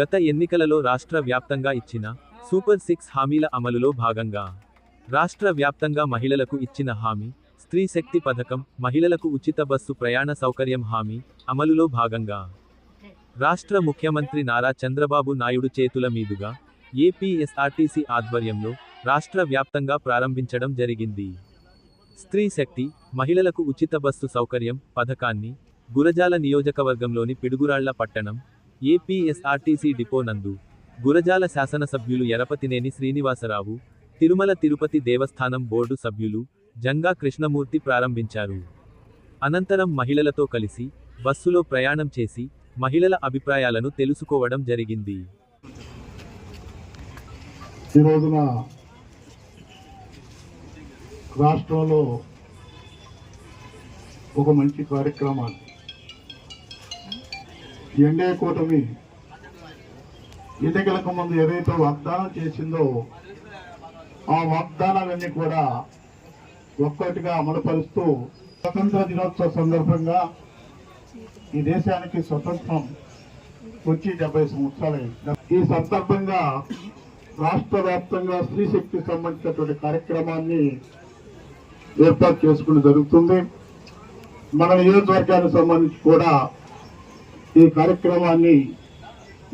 గత ఎన్నికలలో రాష్ట్ర వ్యాప్తంగా ఇచ్చిన సూపర్ సిక్స్ హామీల అమలులో భాగంగా రాష్ట్ర వ్యాప్తంగా మహిళలకు ఇచ్చిన హామీ స్త్రీ శక్తి పథకం మహిళలకు ఉచిత బస్సు ప్రయాణ సౌకర్యం హామీ అమలులో భాగంగా రాష్ట్ర ముఖ్యమంత్రి నారా చంద్రబాబు నాయుడు చేతుల మీదుగా ఏపీఎస్ఆర్టీసీ ఆధ్వర్యంలో రాష్ట్ర వ్యాప్తంగా ప్రారంభించడం జరిగింది. స్త్రీ శక్తి మహిళలకు ఉచిత బస్సు సౌకర్యం పథకాన్ని గురజాల నియోజకవర్గంలోని పిడుగురాళ్ళ పట్టణం ఏపీఎస్ఆర్టీసీ డిపో నందు గురజాల శాసనసభ్యులు ఎరపతినేని శ్రీనివాసరావు తిరుమల తిరుపతి దేవస్థానం బోర్డు సభ్యులు జంగా కృష్ణమూర్తి ప్రారంభించారు. అనంతరం మహిళలతో కలిసి బస్సులో ప్రయాణం చేసి మహిళల అభిప్రాయాలను తెలుసుకోవడం జరిగింది. ఈ రోజున రాష్ట్రంలో ఒక మంచి కార్యక్రమాన్ని ఎన్డీఏ కూటమి ఎన్నికలకు ముందు ఏదైతే వాగ్దానం చేసిందో ఆ వాగ్దానాలన్నీ కూడా ఒక్కటిగా అమలుపరుస్తూ స్వతంత్ర దినోత్సవ సందర్భంగా ఈ దేశానికి స్వతంత్రం వచ్చి డెబ్బై సంవత్సరాలు. ఈ సందర్భంగా రాష్ట్ర వ్యాప్తంగా స్త్రీశక్తికి సంబంధించినటువంటి కార్యక్రమాన్ని ఏర్పాటు చేసుకోవడం జరుగుతుంది. మన నియోజకవర్గానికి సంబంధించి కూడా ఈ కార్యక్రమాన్ని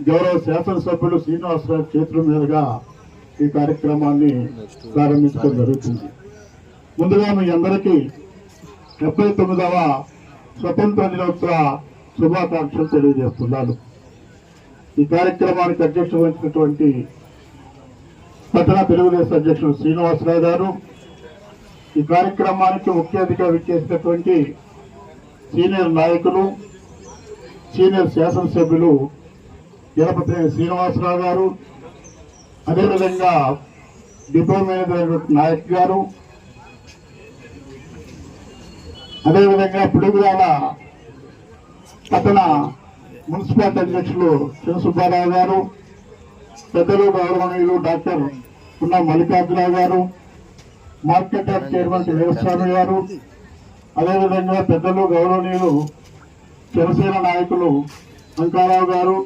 గౌరవ శాసనసభ్యులు శ్రీనివాసరావు చేతుల మీదుగా ఈ కార్యక్రమాన్ని ప్రారంభించడం జరుగుతుంది. ముందుగా మీ అందరికీ డెబ్బై తొమ్మిదవ స్వతంత్ర దినోత్సవ శుభాకాంక్షలు తెలియజేస్తున్నాను. ఈ కార్యక్రమానికి అధ్యక్షత వహించినటువంటి పట్టణ తెలుగుదేశం అధ్యక్షుడు శ్రీనివాసరావు గారు ఈ కార్యక్రమానికి ముఖ్య అతిథిగా విచ్చేసినటువంటి సీనియర్ నాయకులు సీనియర్ శాసనసభ్యులు ఎలపతి శ్రీనివాసరావు గారు అదేవిధంగా డిపో మేనేజర్ నాయక్ గారు అదేవిధంగా పిడుగుదాల పట్టణ మున్సిపాలిటీ అధ్యక్షులు చిన్నసుబ్బారావు గారు పెద్దలు గౌరవనీయులు డాక్టర్ ఉన్న మల్లికార్జునరావు గారు మార్కెట్ యార్డ్ చైర్మన్ వీరస్వామి గారు అదేవిధంగా పెద్దలు గౌరవనీయులు జనసేన నాయకులు అంకారావు గారు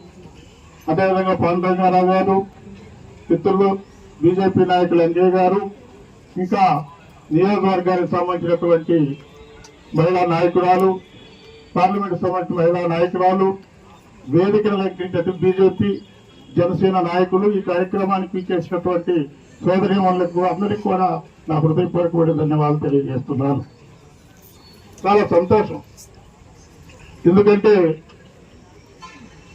అదేవిధంగా పవన్ రంగారావు గారు మిత్రులు బీజేపీ నాయకులు ఎన్జే గారు ఇంకా నియోజకవర్గానికి సంబంధించినటువంటి మహిళా నాయకురాలు పార్లమెంట్ సంబంధించిన మహిళా నాయకురాలు వేదికను లెక్కించే బీజేపీ జనసేన నాయకులు ఈ కార్యక్రమానికి చేసినటువంటి సోదరిమణులకు అందరికీ కూడా నా హృదయపూర్వకమైన ధన్యవాదాలు తెలియజేస్తున్నాను. చాలా సంతోషం. ఎందుకంటే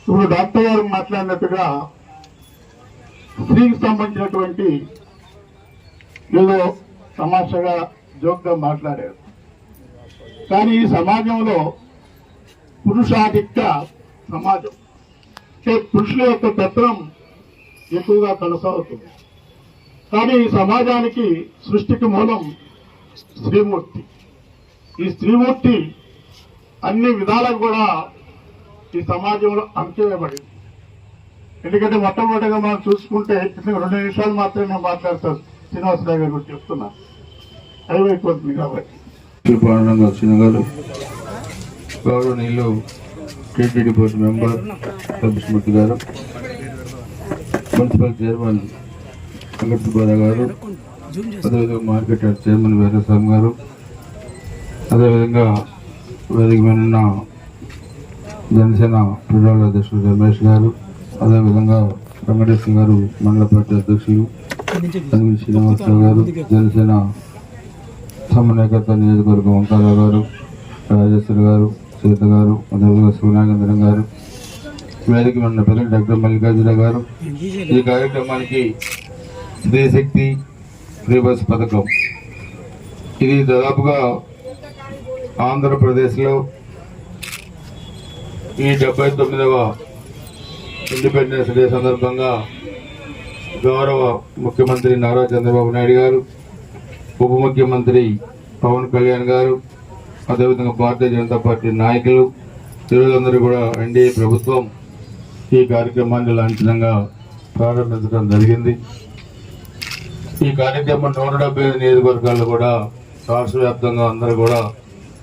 ఇప్పుడు డాక్టర్ గారు మాట్లాడినట్టుగా స్త్రీకి సంబంధించినటువంటి ఏదో తమాషగా జోక్గా మాట్లాడారు. కానీ ఈ సమాజంలో పురుషాధిక్య సమాజం. అంటే పురుషుల యొక్క తత్వం ఎక్కువగా కొనసాగుతుంది. కానీ ఈ సమాజానికి సృష్టికి మూలం స్త్రీమూర్తి. ఈ స్త్రీమూర్తి అన్ని విధాలకు కూడా ఈ సమాజంలో అంకెవేయబడింది ఎందుకంటే మొట్టమొదటిగా మనం చూసుకుంటే రెండు నిమిషాలు మాత్రమే నేను మాట్లాడతాను. శ్రీనివాసరావు గారి గురించి చెప్తున్నా. అయిపోతుంది కాబట్టి. శిల్పానందంగా వచ్చిన గారు గౌరవనీయులు టీటీడీ బోర్డు మెంబర్ కృష్ణమూర్తి గారు మున్సిపల్ చైర్మన్ వెంకట గారు అదేవిధంగా మార్కెట్ చైర్మన్ వీరస్వామి గారు అదేవిధంగా వేదిక మీద ఉన్న జనసేన ప్రజల అధ్యక్షుడు రమేష్ గారు అదేవిధంగా వెంకటేశ్వర గారు మండల పార్టీ అధ్యక్షులు అనిల్ శ్రీనివాసరావు గారు జనసేన సమన్వయకర్త నియోజకవర్గం వంకారావు గారు రాజేశ్వరి గారు సీత గారు అదేవిధంగా సూర్యనాగేంద్రం గారు వేదిక ఉన్న ప్రజలు డాక్టర్ మల్లికార్జున గారు. ఈ కార్యక్రమానికి స్త్రీశక్తి ఫ్రీ బస్ పథకం. ఇది దాదాపుగా ఆంధ్రప్రదేశ్లో ఈ డెబ్బై తొమ్మిదవ ఇండిపెండెన్స్ డే సందర్భంగా గౌరవ ముఖ్యమంత్రి నారా చంద్రబాబు నాయుడు గారు ఉప ముఖ్యమంత్రి పవన్ కళ్యాణ్ గారు అదేవిధంగా భారతీయ జనతా పార్టీ నాయకులు ఈరోజందరూ కూడా ఎన్డీఏ ప్రభుత్వం ఈ కార్యక్రమాన్ని లాంఛనంగా ప్రారంభించడం జరిగింది. ఈ కార్యక్రమం నూట డెబ్బై నియోజకవర్గాల్లో కూడా రాష్ట్ర వ్యాప్తంగా అందరూ కూడా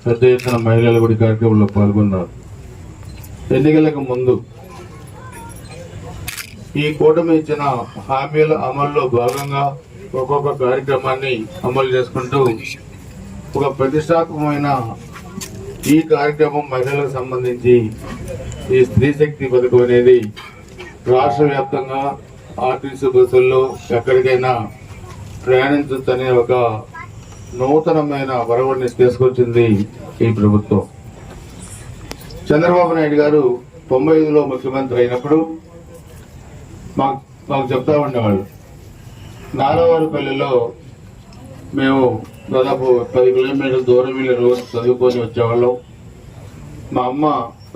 పెద్ద ఎత్తున మహిళలు కూడా కార్యక్రమంలో పాల్గొన్నారు. ఎన్నికలకు ముందు ఈ కూటమి ఇచ్చిన హామీల అమల్లో భాగంగా ఒక్కొక్క కార్యక్రమాన్ని అమలు చేసుకుంటూ ఒక ప్రతిష్టాత్మకమైన ఈ కార్యక్రమం మహిళలకు సంబంధించి ఈ స్త్రీ శక్తి పథకం అనేది రాష్ట్ర వ్యాప్తంగా ఆర్టీసీ బస్సుల్లో ఎక్కడికైనా ప్రయాణించొచ్చనే ఒక నూతనమైన వరవడిని తీసుకొచ్చింది ఈ ప్రభుత్వం. చంద్రబాబు నాయుడు గారు తొంభై ఐదులో ముఖ్యమంత్రి అయినప్పుడు మాకు మాకు చెప్తా ఉండేవాళ్ళు. నారావారిపల్లిలో మేము దాదాపు పది కిలోమీటర్ల దూరం వెళ్ళి రోజు చదువుకొని వచ్చేవాళ్ళం. మా అమ్మ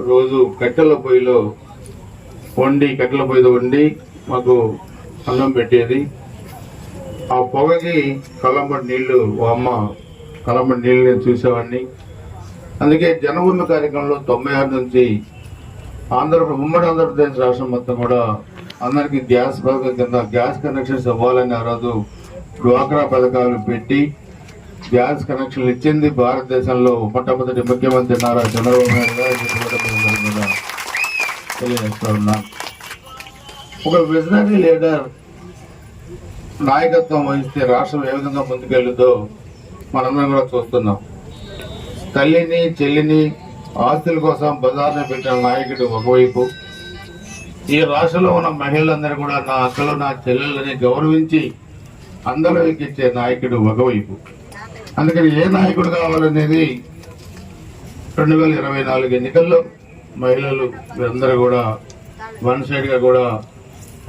రోజు కట్టెల పొయ్యిలో వండి కట్టెల పొయ్యిలో వండి మాకు అన్నం పెట్టేది. ఆ పొగకి కలంబడి నీళ్ళు అమ్మ కలంబడి నీళ్ళు నేను చూసేవాడిని. అందుకే జనభూమి కార్యక్రమంలో తొంభై ఆరు నుంచి ఆంధ్రప్రదేశ్ ఉమ్మడి ఆంధ్రప్రదేశ్ రాష్ట్రం మొత్తం కూడా అందరికీ గ్యాస్ పథకం కింద గ్యాస్ కనెక్షన్స్ ఇవ్వాలని ఆ రోజు డ్వాక్రా పథకాలు పెట్టి గ్యాస్ కనెక్షన్లు ఇచ్చింది భారతదేశంలో మొట్టమొదటి ముఖ్యమంత్రి నారా చంద్రబాబు నాయుడు గారు. తెలియజేస్తా ఉన్నా. ఒక విజనరీ లీడర్ నాయకత్వం వహిస్తే రాష్ట్రం ఏ విధంగా ముందుకెళ్ళుదో మనందరం కూడా చూస్తున్నాం. తల్లిని చెల్లిని ఆస్తుల కోసం బజార్లో పెట్టిన నాయకుడు ఒకవైపు ఈ రాష్ట్రంలో ఉన్న మహిళలందరూ కూడా నా అక్కలు నా చెల్లెలని గౌరవించి అందరూ ఎక్కించే నాయకుడు ఒకవైపు. అందుకని ఏ నాయకుడు కావాలనేది రెండు వేల ఇరవై నాలుగు ఎన్నికల్లో మహిళలు అందరూ కూడా వన్ సైడ్గా కూడా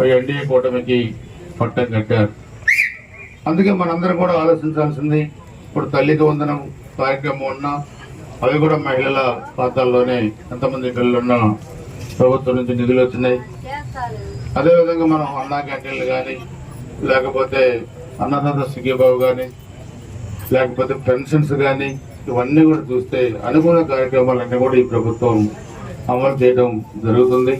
ఎన్డీఏ కూటమికి పట్టం కట్టారు. అందుకే మనందరం కూడా ఆలోచించాల్సింది ఇప్పుడు తల్లికి వందనం కార్యక్రమం ఉన్నా అవి కూడా మహిళల ఖాతాల్లోనే ఎంతమంది పిల్లలున్నా ప్రభుత్వం నుంచి నిధులు వచ్చినాయి. అదేవిధంగా మనం అన్నా క్యాంటీన్లు కానీ లేకపోతే అన్నదాత సిగ్గిబాబు కానీ లేకపోతే పెన్షన్స్ కానీ ఇవన్నీ కూడా చూస్తే అనుకున్న కార్యక్రమాలన్నీ కూడా ఈ ప్రభుత్వం అమలు చేయడం జరుగుతుంది.